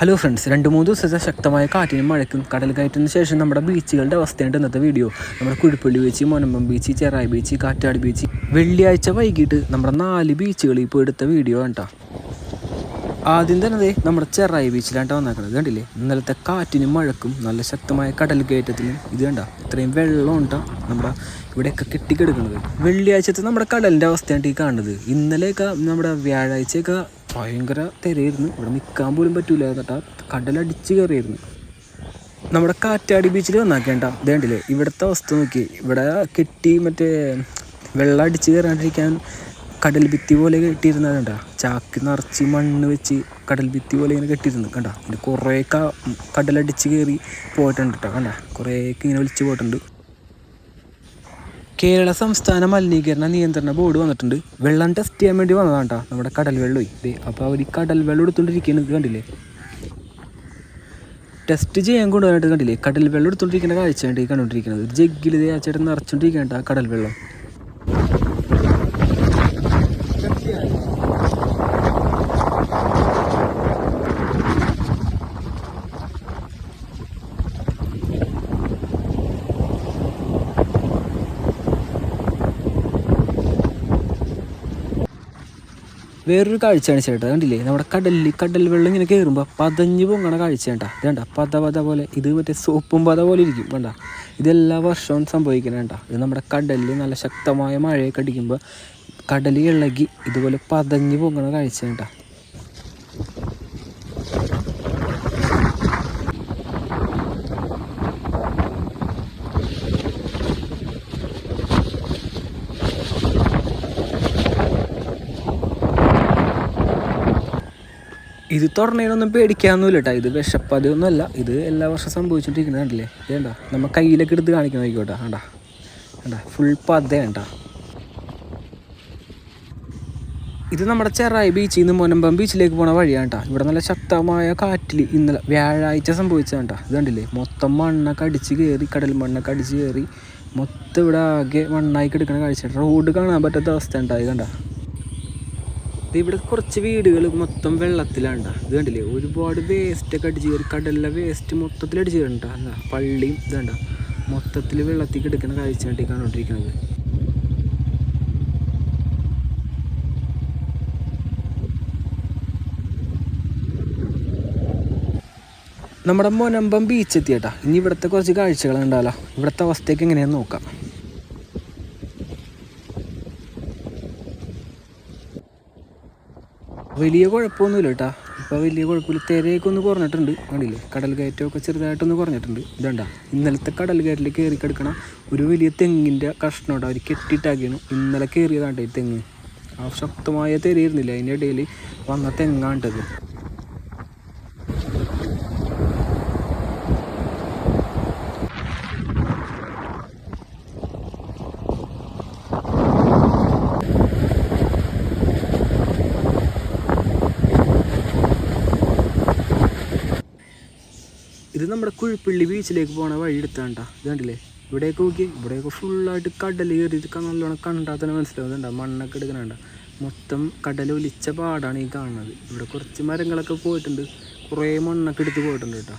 Hello friends രണ്ട് മൂന്ന് ദിവസത്തെ ശക്തമായ കാറ്റിനും മഴയ്ക്കും കടൽ കയറ്റുന്ന ശേഷം നമ്മുടെ ബീച്ചുകളുടെ അവസ്ഥയുണ്ട് ഇന്നത്തെ വീഡിയോ നമ്മുടെ Kuzhippally beach Munambam beach Cherai beach Kattadi beach. വെള്ളിയാഴ്ച വൈകിട്ട് നമ്മുടെ നാല് ബീച്ചുകളിൽ ഇപ്പോൾ എടുത്ത വീഡിയോ കണ്ടാ ആദ്യം തന്നെ നമ്മുടെ ചെറായി ബീച്ചിലാണ് വന്നേക്കുന്നത് കണ്ടില്ലേ? ഇന്നലത്തെ കാറ്റിനും മഴക്കും നല്ല ശക്തമായ കടൽ കയറ്റത്തിനും ഇത് കണ്ട? ഇത്രയും വെള്ളം ഉണ്ടാ നമ്മുടെ ഇവിടെയൊക്കെ കെട്ടിക്കിടക്കുന്നത്. വെള്ളിയാഴ്ചത്തെ നമ്മുടെ കടലിന്റെ അവസ്ഥയാണ് ഈ കാണുന്നത്. ഇന്നലെയൊക്കെ നമ്മുടെ വ്യാഴാഴ്ചയൊക്കെ ഭയങ്കര തിരയായിരുന്നു. ഇവിടെ നിൽക്കാൻ പോലും പറ്റൂല കേട്ടാ. കടലടിച്ച് കയറിയായിരുന്നു നമ്മുടെ കാറ്റാടി ബീച്ചിൽ വന്നാക്കേണ്ട ഇതേണ്ടില്ലേ ഇവിടുത്തെ അവസ്ഥ നോക്കി ഇവിടെ കെട്ടി മറ്റേ വെള്ളം അടിച്ച് കയറാണ്ടിരിക്കാൻ കടൽ ഭിത്തി പോലെ കെട്ടിയിരുന്നത് കണ്ട. ചാക്ക് നിറച്ച് മണ്ണ് വെച്ച് കടൽ ഭിത്തി പോലെ ഇങ്ങനെ കെട്ടിയിരുന്നു കണ്ട. കുറേ കടലടിച്ച് കയറി പോയിട്ടുണ്ട് കേട്ടോ കണ്ട. കുറേയൊക്കെ ഇങ്ങനെ വിളിച്ച് പോയിട്ടുണ്ട്. കേരള സംസ്ഥാന മലിനീകരണ നിയന്ത്രണ ബോർഡ് വന്നിട്ടുണ്ട്. വെള്ളം ടെസ്റ്റ് ചെയ്യാൻ വേണ്ടി വന്നതാണ് കേട്ടോ നമ്മുടെ കടൽ വെള്ളം ഇതേ അപ്പോൾ അവർ ഈ കടൽ വെള്ളം എടുത്തുകൊണ്ടിരിക്കുന്നത് കണ്ടില്ലേ? ടെസ്റ്റ് ചെയ്യാൻ കൊണ്ടുവന്നിട്ട് കണ്ടില്ലേ? കടൽ വെള്ളം എടുത്തുകൊണ്ടിരിക്കുന്ന കാഴ്ച കണ്ടുകൊണ്ടിരിക്കുന്നത് ഒരു ജഗ്ഗിൽ ഇതേ ആ കടൽ വെള്ളം വേറൊരു കാഴ്ചയാണ് ചേട്ടാ കണ്ടില്ലേ? നമ്മുടെ കടലിൽ കടൽ വെള്ളം ഇങ്ങനെ കയറുമ്പോൾ പതഞ്ഞു പൊങ്ങണ കാഴ്ച കേട്ടാ. ഇതേണ്ട പത പത പോലെ ഇത് മറ്റേ സോപ്പും പത പോലെ ഇരിക്കും വേണ്ട ഇതെല്ലാ വർഷവും സംഭവിക്കണം വേണ്ട ഇത് നമ്മുടെ കടലിൽ നല്ല ശക്തമായ മഴയൊക്കെ അടിക്കുമ്പോൾ കടൽ ഇളകി ഇതുപോലെ പതഞ്ഞു പൊങ്ങണ കാഴ്ച കേട്ടാ. ഇത് തുറന്നതിനൊന്നും പേടിക്കാനൊന്നുമില്ല കേട്ടോ ഇത് വിഷപ്പതൊന്നുമല്ല ഇത് എല്ലാ വർഷവും സംഭവിച്ചുകൊണ്ടിരിക്കുന്നത് കണ്ടില്ലേ? വേണ്ട നമ്മൾ കയ്യിലൊക്കെ എടുത്ത് കാണിക്കണം നോക്കിക്കോട്ടെ. വേണ്ട വേണ്ട ഫുൾ പത വേണ്ട ഇത് നമ്മുടെ ചെറായി ബീച്ചിൽ നിന്ന് മൊനമ്പം ബീച്ചിലേക്ക് പോണ വഴിയാണ് കേട്ടോ ഇവിടെ നല്ല ശക്തമായ കാറ്റിൽ ഇന്നലെ വ്യാഴാഴ്ച സംഭവിച്ചതാണ് കേട്ടോ ഇത് കണ്ടില്ലേ? മൊത്തം മണ്ണൊക്കെ അടിച്ച് കയറി കടൽ മണ്ണൊക്കെ അടിച്ച് കയറി മൊത്തം ഇവിടെ ആകെ മണ്ണായി കിടക്കണ കാഴ്ച റോഡ് കാണാൻ പറ്റാത്ത അവസ്ഥ ഉണ്ടായി കണ്ട? ഇവിടെ കുറച്ച് വീടുകൾ മൊത്തം വെള്ളത്തിലാണ് ഇത് കണ്ടില്ലേ? ഒരുപാട് വേസ്റ്റ് ഒക്കെ അടിച്ച് കയറി. കടലിലെ വേസ്റ്റ് മൊത്തത്തിൽ അടിച്ച് കയറണ്ട എന്താ പള്ളിയും ഇതണ്ട. മൊത്തത്തിൽ വെള്ളത്തിൽ കിടക്കുന്ന കാഴ്ച വേണ്ടി കണ്ടോണ്ടിരിക്കുന്നത് നമ്മുടെ മൊനമ്പം ബീച്ച് എത്തിയട്ടാ. ഇനി ഇവിടുത്തെ കുറച്ച് കാഴ്ചകൾ ഉണ്ടാവല്ലോ ഇവിടുത്തെ അവസ്ഥയൊക്കെ എങ്ങനെയാന്ന് നോക്കാം. വലിയ കുഴപ്പമൊന്നുമില്ല കേട്ടാ. ഇപ്പോൾ വലിയ കുഴപ്പമില്ല. തിരയൊക്കെ ഒന്ന് കുറഞ്ഞിട്ടുണ്ട്. കണ്ടില്ലേ? കടൽ കയറ്റമൊക്കെ ചെറുതായിട്ടൊന്ന് കുറഞ്ഞിട്ടുണ്ട്. ഇതണ്ട? ഇന്നലത്തെ കടൽ കയറ്റിൽ കയറി കിടക്കണ ഒരു വലിയ തെങ്ങിന്റെ കഷ്ണോട്ട് അവർ കെട്ടിയിട്ടാക്കിയാണ് ഇന്നലെ കയറിയതാണ്ട് ഈ തെങ്ങ്. ആ ശക്തമായ തിരയിരുന്നില്ല അതിന്റെ ഇടയിൽ വന്ന തെങ്ങാണ്ടത്. ഇത് നമ്മുടെ കുഴിപ്പള്ളി ബീച്ചിലേക്ക് പോണ വഴി എടുത്താണ്ട. ഇത് കണ്ടില്ലേ ഇവിടേക്ക് നോക്കി ഇവിടെയൊക്കെ ഫുള്ളായിട്ട് കടൽ കയറിയിട്ട് നല്ലോണം കണ്ടാൽ തന്നെ മനസ്സിലാവും ഇതുണ്ട മണ്ണൊക്കെ എടുക്കണണ്ട. മൊത്തം കടൽ ഒലിച്ച പാടാണ് ഈ കാണുന്നത്. ഇവിടെ കുറച്ച് മരങ്ങളൊക്കെ പോയിട്ടുണ്ട്. കുറേ മണ്ണൊക്കെ എടുത്ത് പോയിട്ടുണ്ട് കേട്ടോ.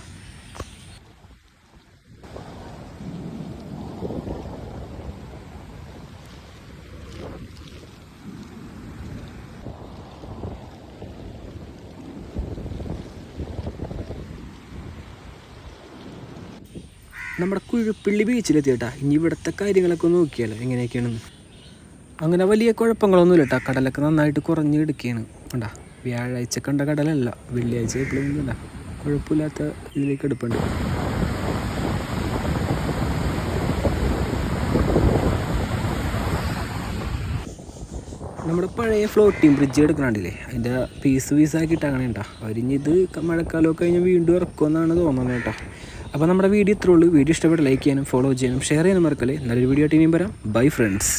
നമ്മുടെ കുഴപ്പള്ളി ബീച്ചിലെത്തി കേട്ടാ ഇനി ഇവിടുത്തെ കാര്യങ്ങളൊക്കെ നോക്കിയാലോ എങ്ങനെയൊക്കെയാണെന്ന്. അങ്ങനെ വലിയ കുഴപ്പങ്ങളൊന്നുമില്ല കേട്ടോ കടലൊക്കെ നന്നായിട്ട് കുറഞ്ഞ് കിടക്കുകയാണ് കണ്ടാ വ്യാഴാഴ്ച കണ്ട കടലല്ല വെള്ളിയാഴ്ച എപ്പോഴും കണ്ട കുഴപ്പമില്ലാത്ത ഇതിലേക്ക് എടുപ്പുണ്ട്. നമ്മുടെ പഴയ ഫ്ലോട്ടിങ് ബ്രിഡ്ജ് എടുക്കണുണ്ടല്ലേ? അതിന്റെ പീസ് പീസാക്കിയിട്ട് അങ്ങനെ കേട്ടോ അവരിഞ്ഞിത് മഴക്കാലമൊക്കെ കഴിഞ്ഞ് വീണ്ടും ഇറക്കുമെന്നാണ് തോന്നുന്നത് കേട്ടോ അപ്പോൾ നമ്മുടെ വീഡിയോ ഇത്രയുള്ളൂ വീഡിയോ ഇഷ്ടപ്പെട്ട് ലൈക്ക് ചെയ്യാനും ഫോളോ ചെയ്യാനും ഷെയർ ചെയ്യാനും മറക്കല്ലേ. നല്ലൊരു വീഡിയോ ആയിട്ട് ഇനിയും വരാം. Bye friends